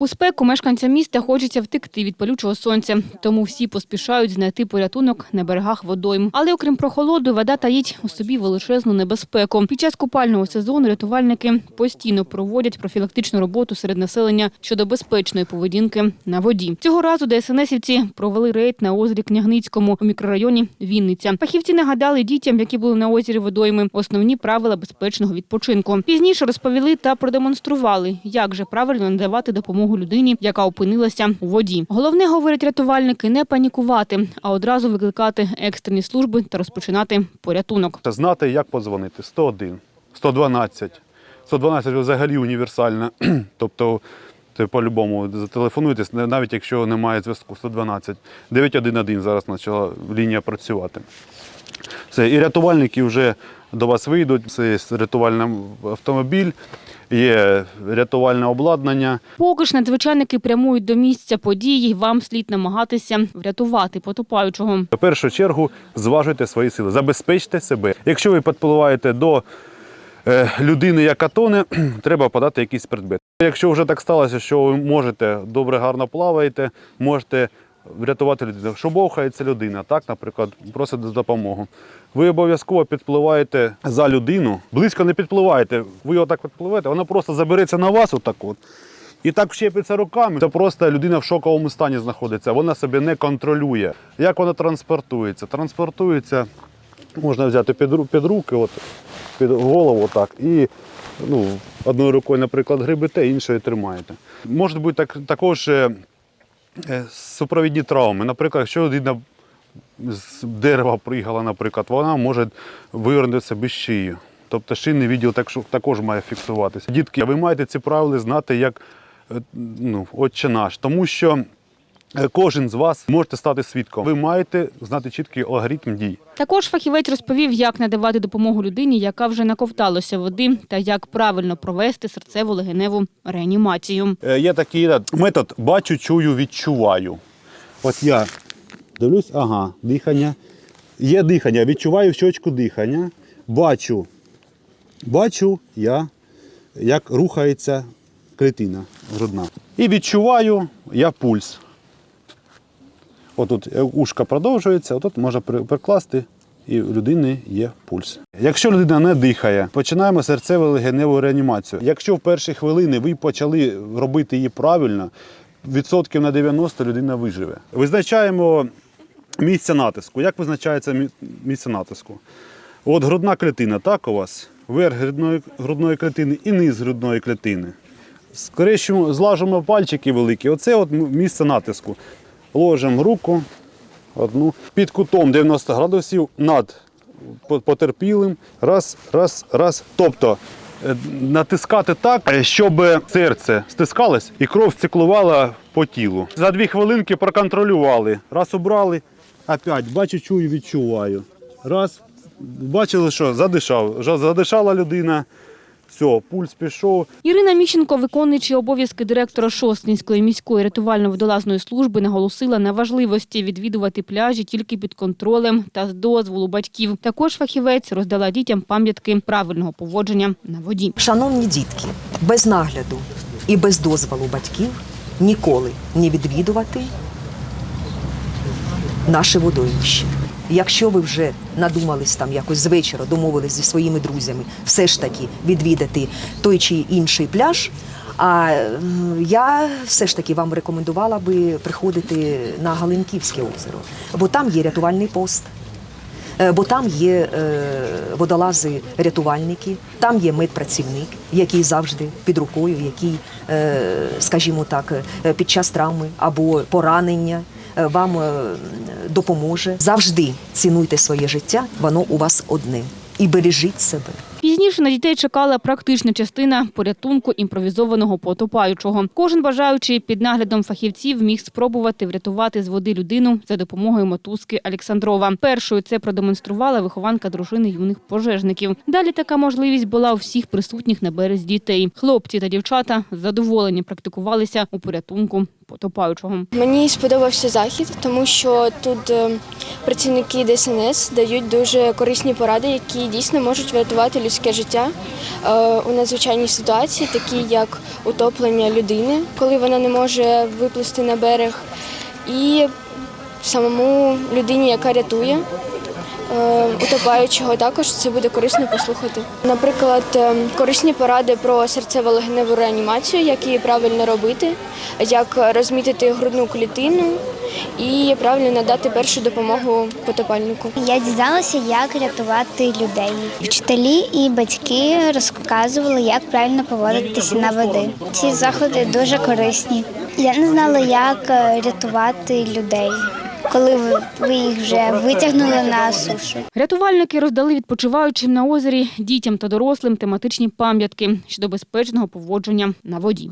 У спеку мешканцям міста хочеться втекти від палючого сонця, тому всі поспішають знайти порятунок на берегах водойм. Але окрім прохолоду, вода таїть у собі величезну небезпеку. Під час купального сезону рятувальники постійно проводять профілактичну роботу серед населення щодо безпечної поведінки на воді. Цього разу ДСНСівці провели рейд на озері Княгницькому у мікрорайоні Вінниця. Фахівці нагадали дітям, які були на озері водойми, основні правила безпечного відпочинку. Пізніше розповіли та продемонстрували, як же правильно надавати допомогу людині, яка опинилася у воді. Головне, говорять рятувальники, не панікувати, а одразу викликати екстрені служби та розпочинати порятунок. Та Знати, як подзвонити. 101, 112. 112 взагалі універсальна. тобто, це по-любому зателефонуйте, навіть якщо немає зв'язку. 112. 911 зараз почала лінія працювати. Все, і рятувальники вже до вас вийдуть. Це є рятувальний автомобіль, є рятувальне обладнання. Поки ж надзвичайники прямують до місця події, вам слід намагатися врятувати потопаючого. В першу чергу зважуйте свої сили, забезпечте себе. Якщо ви підпливаєте до е, людини, яка тоне, треба подати якийсь предмет. Якщо вже так сталося, що ви можете добре, гарно плаваєте, можете врятувати людину. Що бовхається людина, так, наприклад, просить допомогу. Ви обов'язково підпливаєте за людину, близько не підпливаєте. Ви отак підпливаєте, вона просто забереться на вас отак от. І так вщепиться руками. Це просто людина в шоковому стані знаходиться. Вона себе не контролює. Як вона транспортується? Транспортується, можна взяти під, під руки, от, під голову так, і ну, одною рукою, наприклад, грибете, іншою тримаєте. Може бути так, також е, супровідні травми. Наприклад, якщо людина з дерева приїхала, наприклад, вона може вивернутися без шиї. Тобто шийний відділ також має фіксуватися. Дітки, ви маєте ці правила знати як е, ну, отче наш, тому що е, кожен з вас можете стати свідком. Ви маєте знати чіткий алгоритм дій. Також фахівець розповів, як надавати допомогу людині, яка вже наковталася води, та як правильно провести серцево-легеневу реанімацію. Е, Є такий е, метод бачу, чую, відчуваю. От я дивлюсь, ага, дихання. Є дихання, відчуваю в щочку дихання. Бачу, бачу я, як рухається клітина грудна. І відчуваю я пульс. Отут ушка продовжується, отут можна прикласти, і у людини є пульс. Якщо людина не дихає, починаємо серцево-легеневу реанімацію. Якщо в перші хвилини ви почали робити її правильно, відсотків на 90 людина виживе. Визначаємо місце натиску. Як визначається місце натиску? От грудна клітина, так у вас? Верх грудної, грудної клітини і низ грудної клітини. Скоріше злажимо пальчики великі. Оце от місце натиску. Ложимо руку одну під кутом 90 градусів над потерпілим. Раз, раз, раз. Тобто е, натискати так, е, щоб серце стискалось і кров циклувала по тілу. За дві хвилинки проконтролювали. Раз убрали, опять бачу, чую, відчуваю. Раз, бачили, що задишав. Задишала людина. Все, пульс пішов. Ірина Міщенко, виконуючи обов'язки директора Шостинської міської рятувально-водолазної служби, наголосила на важливості відвідувати пляжі тільки під контролем та з дозволу батьків. Також фахівець роздала дітям пам'ятки правильного поводження на воді. Шановні дітки, без нагляду і без дозволу батьків ніколи не відвідувати наше водоймище. Якщо ви вже надумались там якось з вечора, домовились зі своїми друзями, все ж таки відвідати той чи інший пляж. А я все ж таки вам рекомендувала би приходити на Галинківське озеро, бо там є рятувальний пост. Е, Бо там є е, водолази-рятувальники, там є медпрацівник, який завжди під рукою, який, е, скажімо так, під час травми або поранення вам допоможе. Завжди цінуйте своє життя, воно у вас одне. І бережіть себе. Пізніше на дітей чекала практична частина порятунку імпровізованого потопаючого. Кожен бажаючий під наглядом фахівців міг спробувати врятувати з води людину за допомогою мотузки Олександрова. Першою це продемонструвала вихованка дружини юних пожежників. Далі така можливість була у всіх присутніх на березі дітей. Хлопці та дівчата з задоволенням практикувалися у порятунку потопаючого. Мені сподобався захід, тому що тут е, працівники ДСНС дають дуже корисні поради, які дійсно можуть врятувати людське життя е, у надзвичайній ситуації, такі як утоплення людини, коли вона не може виплисти на берег, і самому людині, яка рятує. Е, Утопаючого також це буде корисно послухати. Наприклад, е, корисні поради про серцево-легеневу реанімацію, як її правильно робити, як розмітити грудну клітину і правильно надати першу допомогу потопальнику. Я дізналася, як рятувати людей. Вчителі і батьки розказували, як правильно поводитися на води. Ці заходи дуже корисні. Я не знала, як е, рятувати людей, коли ви- їх вже витягнули на сушу. Рятувальники роздали відпочиваючим на озері дітям та дорослим тематичні пам'ятки щодо безпечного поводження на воді.